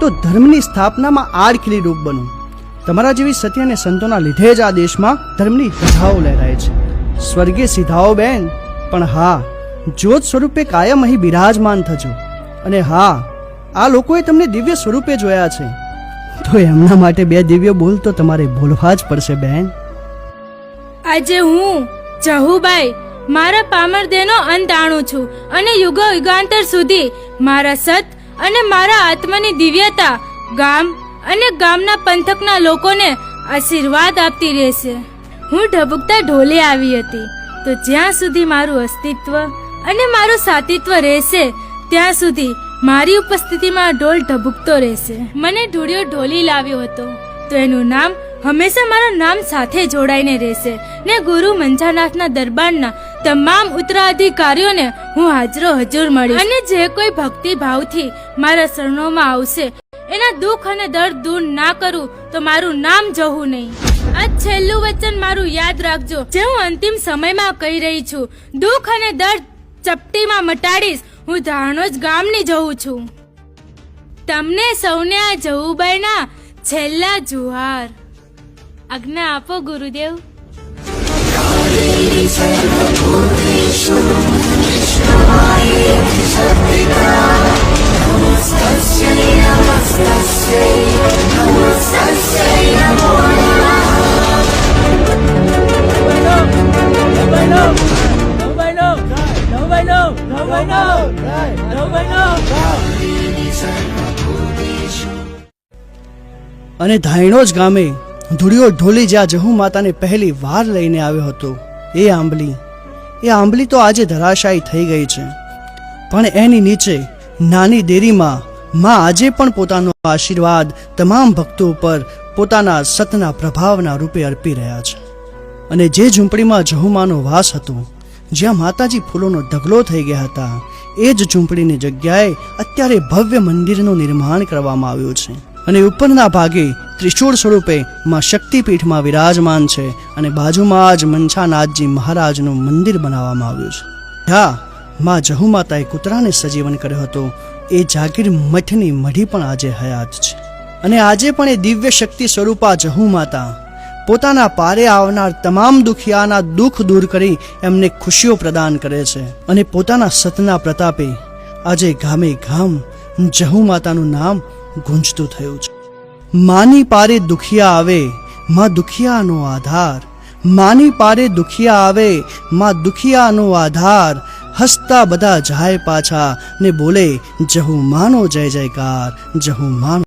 તો ધર્મની સ્થાપનામાં આડખીલી રૂપ બનો. તમારા જેવી સત્ય અને સંતોના લીધે જ આ દેશમાં ધર્મની ધજાઓ લહેરાય છે. સ્વર્ગે સીધાઓ બેન, પણ હા, જ્યોત સ્વરૂપે કાયમ અહીં બિરાજમાન થજો. અને હા, આ લોકોએ તમને દિવ્ય સ્વરૂપે જોયા છે. તો એમના માટે બે દિવ્ય બોલ તો તમારે બોલવા જ પડશે બેન. આજે હું જહુબાઈ મારા પામર દેહનો અંત આણું છું અને યુગો યુગાંતર સુધી મારા સત અને મારા આત્માની દિવ્યતા ગામ અને ગામના પંથકના લોકોને આશીર્વાદ આપતી રહેશે. હું ઢબુકતા ઢોલે આવી હતી. તો જ્યાં સુધી મારું અસ્તિત્વ અને મારું સાતિત્વ રહેશે, ત્યાં સુધી મારી ઉપસ્થિતિમાં ઢોલ ઢબુકતો રહેશે. મને ઢોળિયો ઢોલી લાવ્યો હતો. તો એનું નામ હંમેશા મારા નામ સાથે જોડાઈને રહેશે ને ગુરુ મંજાનાથના દરબારના તમામ ઉત્તરાધિકારીઓને હું હાજરો હજુર મળી અને જે કોઈ ભક્તિ ભાવથી મારા શરણોમાં આવશે, એના દુઃખ અને દર્દ દૂર ના કરું, તો મારું નામ જવું નહીં. આ છેલ્લું વચન મારું યાદ રાખજો. જે હું અંતિમ સમયમાં કહી રહી છું, દુઃખ અને દર્દ ચપટીમાં મટાડીશ, હું ધાણોજ ગામની જઉં છું. તમને સૌને આ જવું બહેના છેલ્લા જુહાર. આજ્ઞા આપો, ગુરુદેવ. અને ધાયણો જ ગામે ધૂળિયો ઢોલી જ્યાં જહુ માતાને પહેલી વાર લઈને આવ્યો હતો. એ આંબલી. એ આંબલી તો આજે ધરાશાયી થઈ ગઈ છે. પણ એની નીચે, નાની દેરીમાં, માં આજે પણ પોતાનો આશીર્વાદ તમામ ભક્તો ઉપર પોતાના સતના પ્રભાવના રૂપે અર્પી રહ્યા છે. અને જે ઝૂંપડીમાં જહુમાનો વાસ હતો, જ્યાં માતાજી ફૂલોનો ઢગલો થઈ ગયા હતા, એ જ ઝૂંપડીની જગ્યાએ અત્યારે ભવ્ય મંદિરનું નિર્માણ કરવામાં આવ્યું છે. અને ઉપરના ભાગે ત્રિશૂળ સ્વરૂપે માં શક્તિપીઠમાં વિરાજમાન છે અને બાજુમાં જ મનછાનાથજી મહારાજનું મંદિર બનાવવામાં આવ્યું છે. હા માં જહુમાતાએ કૂતરાને સજીવન કર્યો હતો. એ જાગીર મઠની મઢી પણ આજે હયાત છે. અને આજે પણ એ દિવ્ય શક્તિ સ્વરૂપા જહુમાતા પોતાના પારે આવનાર તમામ દુખિયાના દુઃખ દૂર કરી એમને ખુશીઓ પ્રદાન કરે છે અને પોતાના સતના પ્રતાપે આજે ગામે ગામ જહુ માતાનું નામ ગુંજતું થયું છે. માની પારે દુખિયા આવે, માં દુખિયાનો આધાર. માની પારે દુખિયા આવે, માં દુખિયાનો આધાર. હસતા બધા જાય પાછા ને બોલે, જહુ માનો જય જયકાર, જહુ માનો